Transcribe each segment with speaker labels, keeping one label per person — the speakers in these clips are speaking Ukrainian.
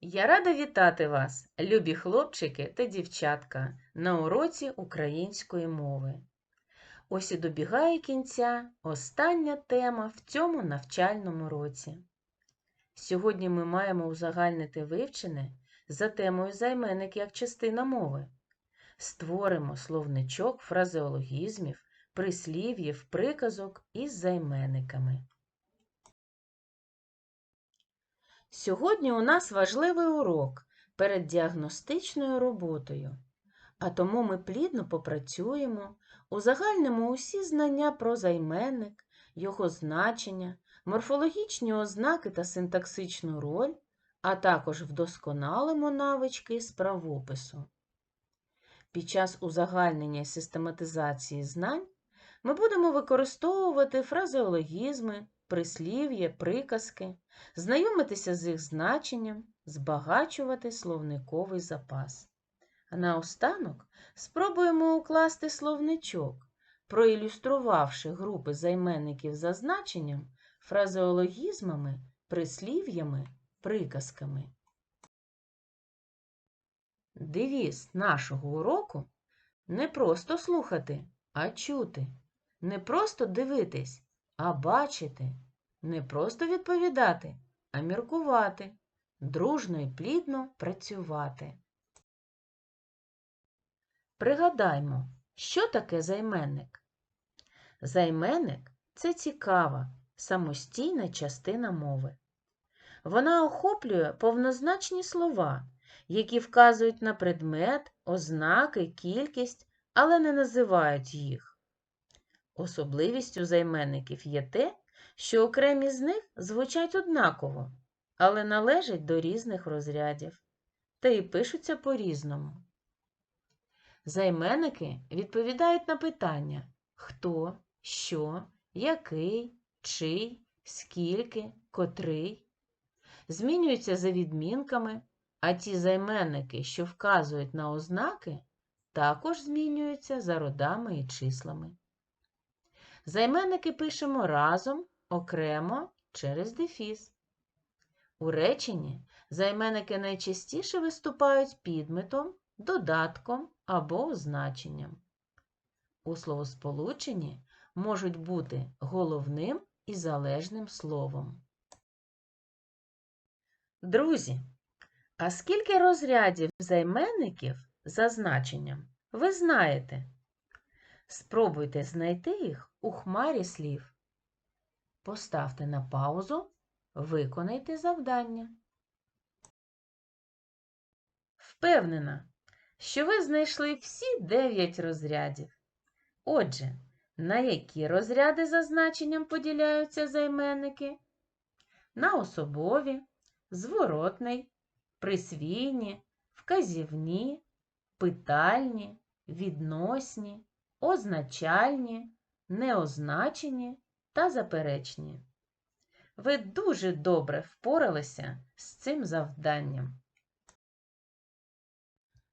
Speaker 1: Я рада вітати вас, любі хлопчики та дівчатка, на уроці української мови. Ось і добігає кінця остання тема в цьому навчальному році. Сьогодні ми маємо узагальнити вивчене за темою займенник як частина мови. Створимо словничок фразеологізмів, прислів'їв, приказок із займенниками. Сьогодні у нас важливий урок перед діагностичною роботою, а тому ми плідно попрацюємо, узагальнимо усі знання про займенник, його значення, морфологічні ознаки та синтаксичну роль, а також вдосконалимо навички з правопису. Під час узагальнення систематизації знань ми будемо використовувати фразеологізми, прислів'я, приказки, знайомитися з їх значенням, збагачувати словниковий запас. А наостанок спробуємо укласти словничок, проілюструвавши групи займенників за значенням, фразеологізмами, прислів'ями, приказками. Девіз нашого уроку не просто слухати, а чути, не просто дивитись, а бачити, не просто відповідати, а міркувати, дружно і плідно працювати. Пригадаймо, що таке займенник. Займенник це цікава, самостійна частина мови. Вона охоплює повнозначні слова, які вказують на предмет, ознаки, кількість, але не називають їх. Особливістю займенників є те, що окремі з них звучать однаково, але належать до різних розрядів та і пишуться по-різному. Займенники відповідають на питання хто, що, який, чий, скільки, котрий. Змінюються за відмінками, а ті займенники, що вказують на ознаки, також змінюються за родами і числами. Займенники пишемо разом, окремо через дефіс. У реченні займенники найчастіше виступають підметом, додатком або означенням. У словосполученні можуть бути головним і залежним словом. Друзі, а скільки розрядів займенників за значенням ви знаєте? Спробуйте знайти їх у хмарі слів. Поставте на паузу, виконайте завдання. Впевнена, що ви знайшли всі 9 розрядів. Отже, на які розряди за значенням поділяються займенники? На особові, зворотний, присвійні, вказівні, питальні, відносні, означальні, неозначені та заперечні. Ви дуже добре впоралися з цим завданням.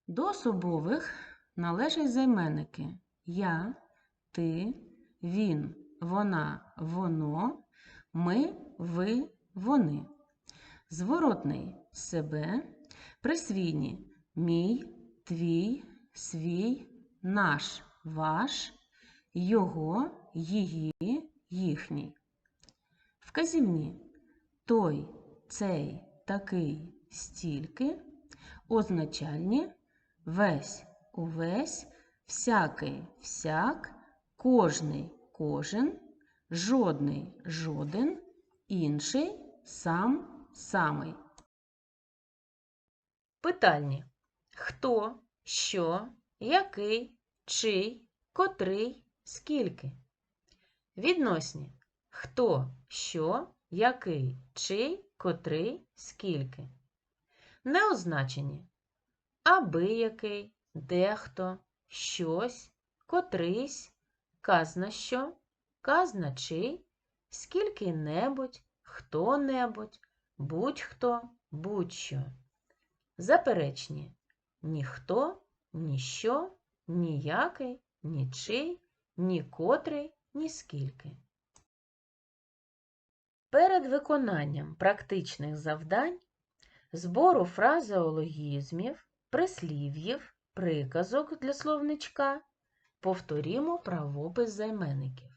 Speaker 1: До особових належать займенники я, ти, він, вона, воно, ми, ви, вони. Зворотний себе, присвійні мій, твій, свій, наш, ваш, його, її, їхній. Вказівні той, цей, такий, стільки, означальні весь, увесь, всякий, всяк, кожний, кожен, жодний, жоден, інший, сам, самий. Питальні. Хто, що, який, чий, котрий, скільки. Відносні. Хто, що, який, чий, котрий, скільки. Неозначені. Абиякий, дехто, щось, котрийсь, казна що, казна чий, скільки-небудь, хто-небудь, будь-хто, будь-що. Заперечні. Ніхто, ніщо, ніякий, нічий, нікотрий, ніскільки. Перед виконанням практичних завдань збору фразеологізмів, прислів'їв, приказок для словничка повторімо правопис займенників.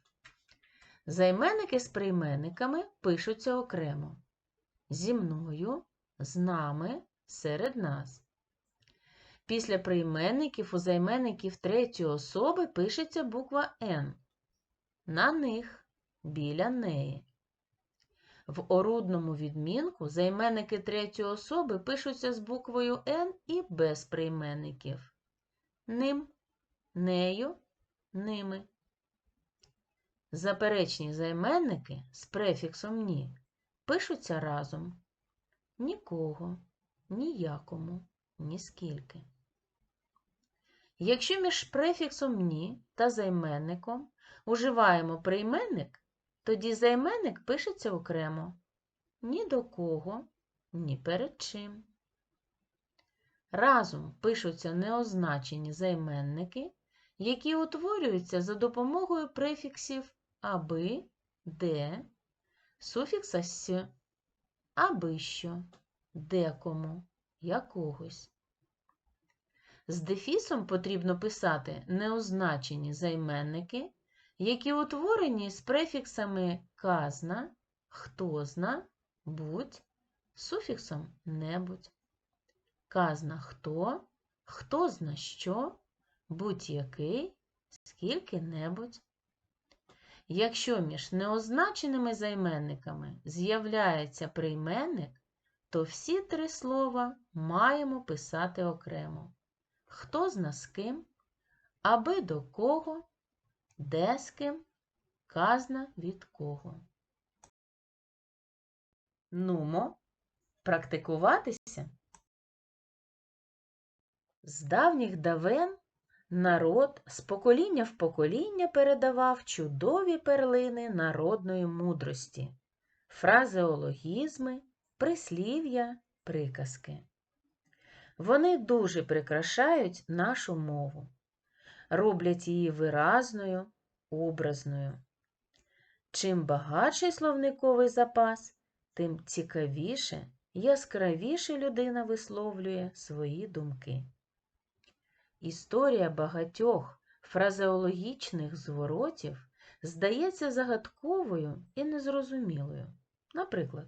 Speaker 1: Займенники з прийменниками пишуться окремо. Зі мною, з нами, серед нас. Після прийменників у займенників третьої особи пишеться буква Н. На них, біля неї. В орудному відмінку займенники третьої особи пишуться з буквою Н і без прийменників. Ним, нею, ними. Заперечні займенники з префіксом ні пишуться разом. Нікого, ніякому, ніскільки. Якщо між префіксом ні та займенником уживаємо прийменник, тоді займенник пишеться окремо ні до кого, ні перед чим. Разом пишуться неозначені займенники, які утворюються за допомогою префіксів аби, де, суфікса с, аби що, декому, якогось. З дефісом потрібно писати неозначені займенники, які утворені з префіксами казна, хтозна, будь, суфіксом небудь. Казна хто, хто зна що, будь-який, скільки-небудь. Якщо між неозначеними займенниками з'являється прийменник, то всі три слова маємо писати окремо. Хто зна з ким, аби до кого, де з ким, казна від кого. Нумо практикуватися. З давніх давен народ з покоління в покоління передавав чудові перлини народної мудрості, фразеологізми, прислів'я, приказки. Вони дуже прикрашають нашу мову, роблять її виразною, образною. Чим багатший словниковий запас, тим цікавіше, яскравіше людина висловлює свої думки. Історія багатьох фразеологічних зворотів здається загадковою і незрозумілою. Наприклад,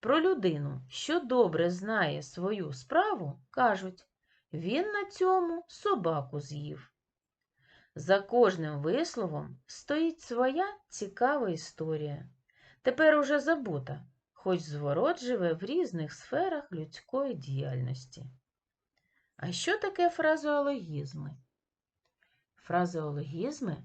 Speaker 1: про людину, що добре знає свою справу, кажуть, він на цьому собаку з'їв. За кожним висловом стоїть своя цікава історія. Тепер уже забута, хоч зворот живе в різних сферах людської діяльності. А що таке фразеологізми? Фразеологізми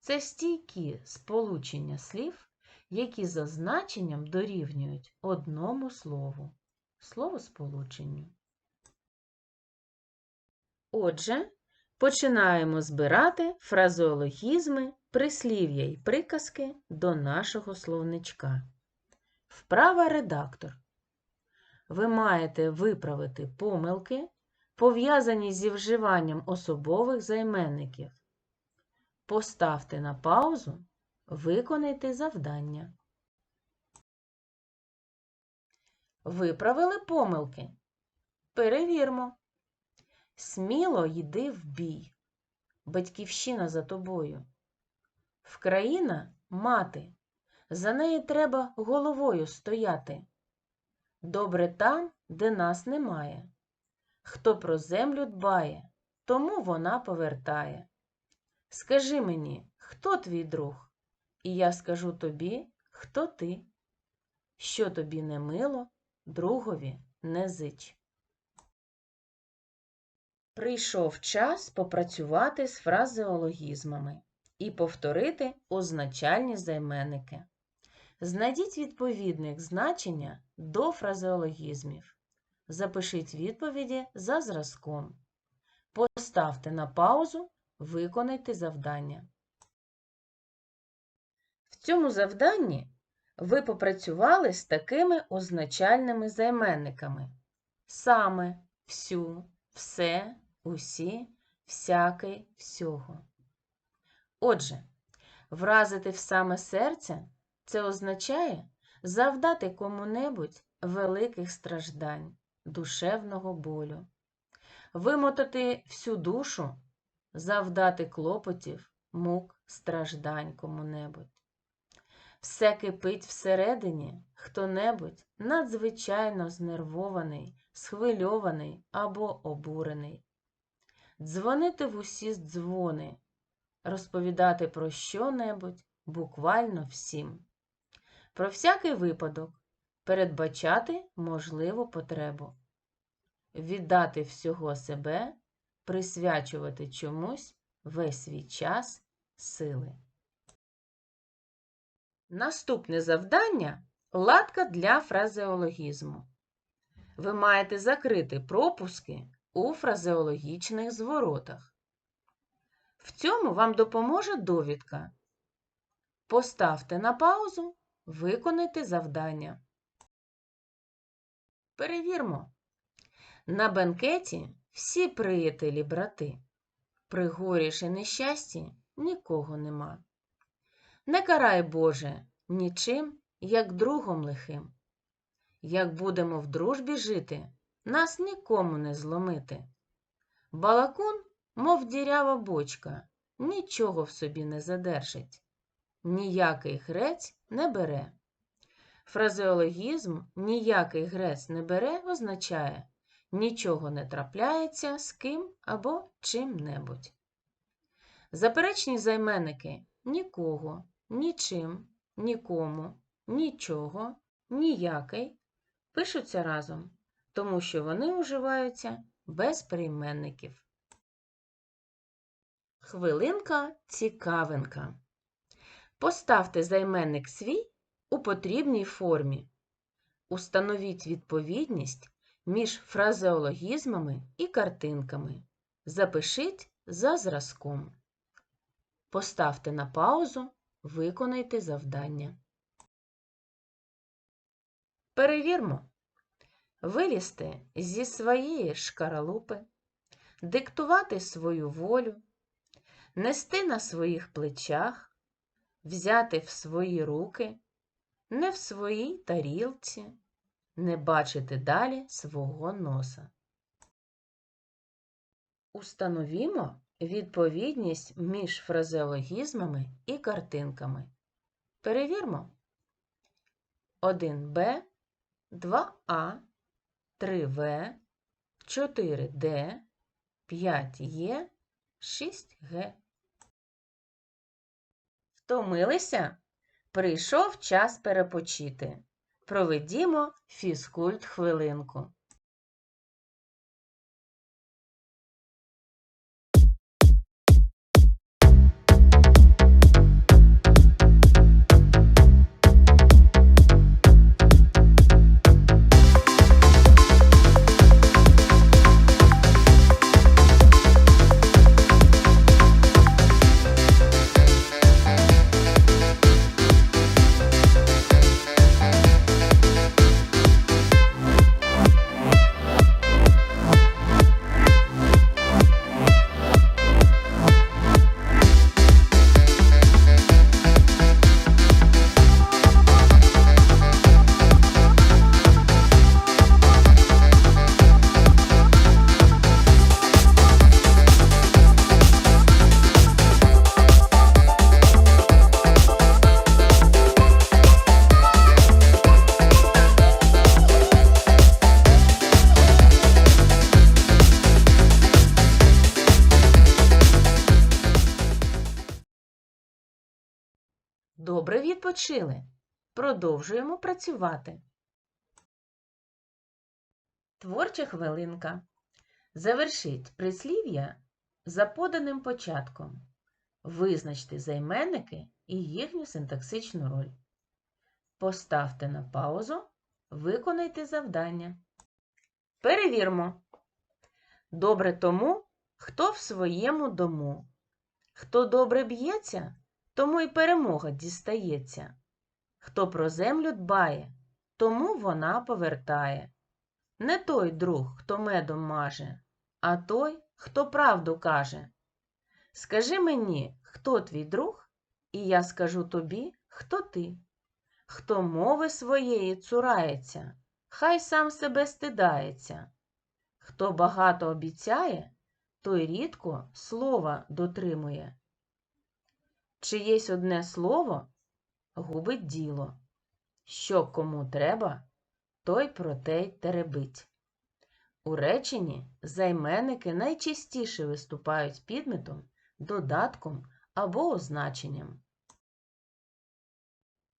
Speaker 1: це стійкі сполучення слів, які за значенням дорівнюють одному слову, словосполученню. Отже, починаємо збирати фразеологізми, прислів'я й приказки до нашого словничка. Вправа редактор. Ви маєте виправити помилки, пов'язані зі вживанням особових займенників. Поставте на паузу, виконайте завдання. Виправили помилки. Перевірмо. Сміло йди в бій. Батьківщина за тобою. Вкраїна мати. За неї треба головою стояти. Добре там, де нас немає. Хто про землю дбає, тому вона повертає. Скажи мені, хто твій друг? І я скажу тобі, хто ти. Що тобі не мило, другові не зич. Прийшов час попрацювати з фразеологізмами і повторити означальні займенники. Знайдіть відповідник значення до фразеологізмів. Запишіть відповіді за зразком. Поставте на паузу, виконайте завдання. Цьому завданні ви попрацювали з такими означальними займенниками: саме, всю, все, усі, всякий, всього. Отже, вразити в саме серце це означає завдати кому-небудь великих страждань. душевного болю, вимотати всю душу, завдати клопотів, мук, страждань кому-небудь. Все кипить всередині, хто-небудь надзвичайно знервований, схвильований або обурений. Дзвонити в усі дзвони, розповідати про що-небудь буквально всім. Про всякий випадок передбачати можливу потребу, віддати всього себе, присвячувати чомусь весь свій час сили. Наступне завдання ладка для фразеологізму. Ви маєте закрити пропуски у фразеологічних зворотах. В цьому вам допоможе довідка. Поставте на паузу, виконайте завдання. Перевірмо. На бенкеті всі приятелі брати. При горі ж і нещасті нікого нема. Не карай, Боже, нічим, як другом лихим. Як будемо в дружбі жити, нас нікому не зломити. Балакун, мов дірява бочка, нічого в собі не задержить, ніякий грець не бере. Фразеологізм ніякий грець не бере означає нічого не трапляється з ким або чим-небудь. Заперечні займенники нікого, нічим, нікому, нічого, ніякий пишуться разом, тому що вони уживаються без прийменників. Хвилинка цікавинка. Поставте займенник свій у потрібній формі. Установіть відповідність між фразеологізмами і картинками. Запишіть за зразком. Поставте на паузу, виконайте завдання. Перевірмо. Вилізти зі своєї шкаралупи, диктувати свою волю, нести на своїх плечах, взяти в свої руки, не в своїй тарілці, не бачити далі свого носа. Установімо відповідність між фразеологізмами і картинками. Перевірмо. 1Б, 2А, 3В, 4Д, 5Е, 6Г. Втомилися? Прийшов час перепочити. Проведімо фізкульт хвилинку. Відпочили. Продовжуємо працювати. Творча хвилинка. Завершіть прислів'я за поданим початком. Визначте займенники і їхню синтаксичну роль. Поставте на паузу, виконайте завдання. Перевірмо. Добре тому, хто в своєму дому. Хто добре б'ється, тому й перемога дістається. Хто про землю дбає, тому вона повертає. Не той друг, хто медом маже, а той, хто правду каже. Скажи мені, хто твій друг, і я скажу тобі, хто ти, хто мови своєї цурається, хай сам себе стидається. Хто багато обіцяє, той рідко слова дотримує. Чиєсь одне слово губить діло. Що кому треба, той про те й теребить. У реченні займенники найчастіше виступають підметом, додатком або означенням.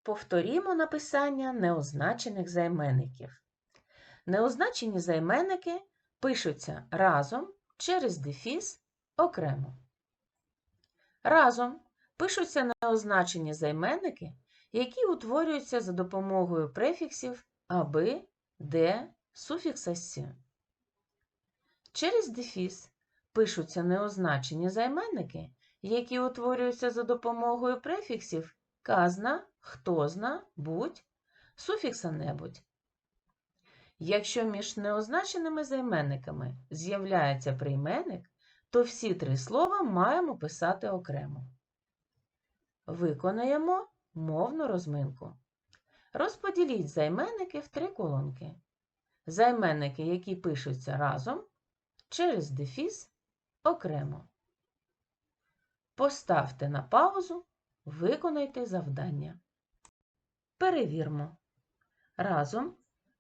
Speaker 1: Повторімо написання неозначених займенників. Неозначені займенники пишуться разом через дефіс окремо. Разом пишуться неозначені займенники, які утворюються за допомогою префіксів аби, де, суфікса «с». Через дефіс пишуться неозначені займенники, які утворюються за допомогою префіксів казна, хтозна, будь, суфікса небудь. Якщо між неозначеними займенниками з'являється прийменник, то всі три слова маємо писати окремо. Виконаємо мовну розминку. Розподіліть займенники в три колонки. Займенники, які пишуться разом, через дефіс окремо. Поставте на паузу, виконайте завдання. Перевірмо. Разом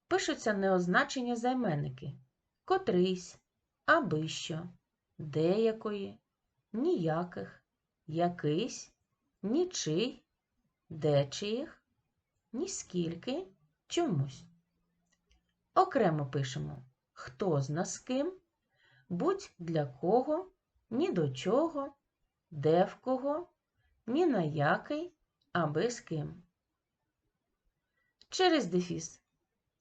Speaker 1: пишуться неозначені займенники котрийсь, абищо, деякої, ніяких, якийсь, нічий, дечиїх, ніскільки, чомусь. Окремо пишемо хто зна з ким, будь для кого, ні до чого, де в кого, ні на який, аби з ким. Через дефіс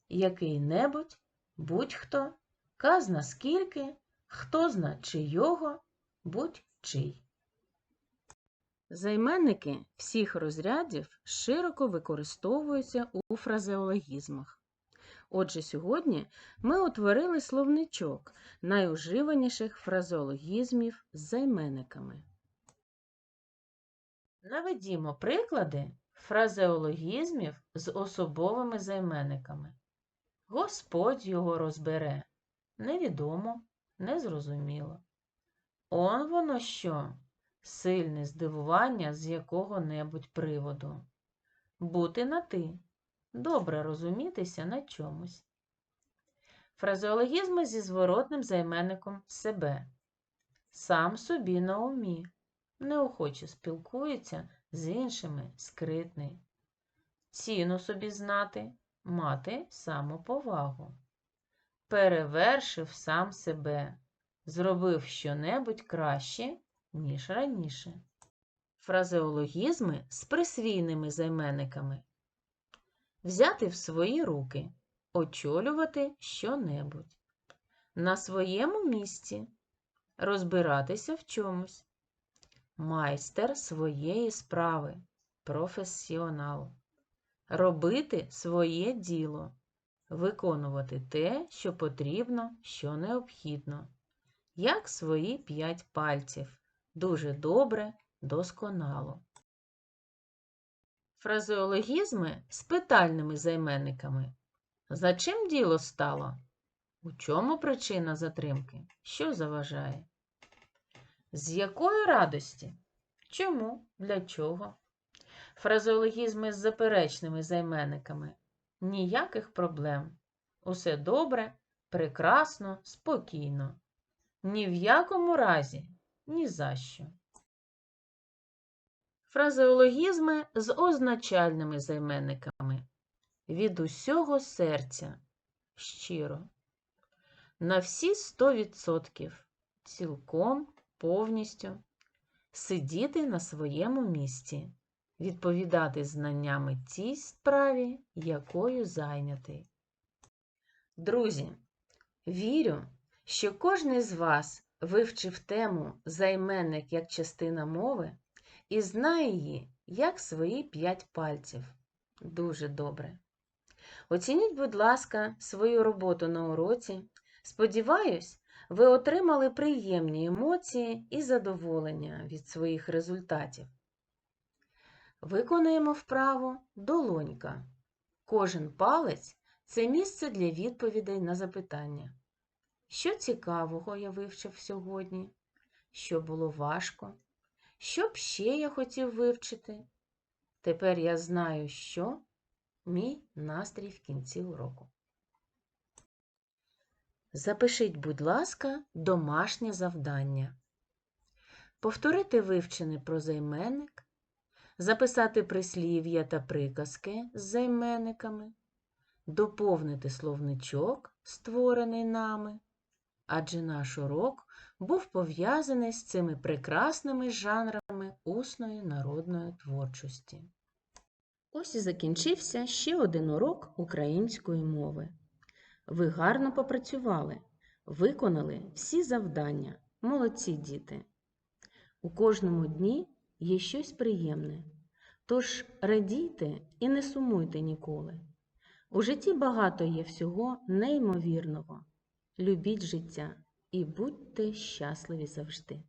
Speaker 1: який-небудь, будь-хто, казна скільки, хто зна чийого, будь-чий. Займенники всіх розрядів широко використовуються у фразеологізмах. Отже, сьогодні ми утворили словничок найуживаніших фразеологізмів з займенниками. Наведімо приклади фразеологізмів з особовими займенниками. Господь його розбере. Невідомо, незрозуміло. Он воно що? Сильне здивування з якого-небудь приводу. Бути на ти. Добре розумітися на чомусь. Фразеологізми зі зворотним займенником себе. Сам собі на умі. Неохоче спілкується з іншими скритний. Ціну собі знати, мати самоповагу. Перевершив сам себе, зробив щонебудь краще, ніж раніше. Фразеологізми з присвійними займенниками. Взяти в свої руки, очолювати щонебудь. На своєму місці розбиратися в чомусь. Майстер своєї справи, професіонал. Робити своє діло, виконувати те, що потрібно, що необхідно, як свої п'ять пальців. Дуже добре, досконало. Фразеологізми з питальними займенниками. За чим діло стало? У чому причина затримки? Що заважає? З якої радості? Чому? Для чого? Фразеологізми з заперечними займенниками. Ніяких проблем. Усе добре, прекрасно, спокійно. Ні в якому разі, ні за що. Фразеологізми з означальними займенниками. Від усього серця. Щиро. На всі 100%. Цілком, повністю. Сидіти на своєму місці. Відповідати знаннями тій справі, якою зайнятий. Друзі, вірю, що кожен з вас вивчив тему займенник як частина мови і знає її як свої п'ять пальців. Дуже добре. Оцініть, будь ласка, свою роботу на уроці. Сподіваюсь, ви отримали приємні емоції і задоволення від своїх результатів. Виконуємо вправо долонька. Кожен палець це місце для відповідей на запитання. Що цікавого я вивчив сьогодні? Що було важко? Що б ще я хотів вивчити? Тепер я знаю, що мій настрій в кінці уроку. Запишіть, будь ласка, домашнє завдання. Повторити вивчене про займенник, записати прислів'я та приказки з займенниками, доповнити словничок, створений нами, адже наш урок був пов'язаний з цими прекрасними жанрами усної народної творчості. Ось і закінчився ще один урок української мови. Ви гарно попрацювали, виконали всі завдання. Молодці діти! У кожному дні є щось приємне. Тож радійте і не сумуйте ніколи. У житті багато є всього неймовірного. Любіть життя і будьте щасливі завжди.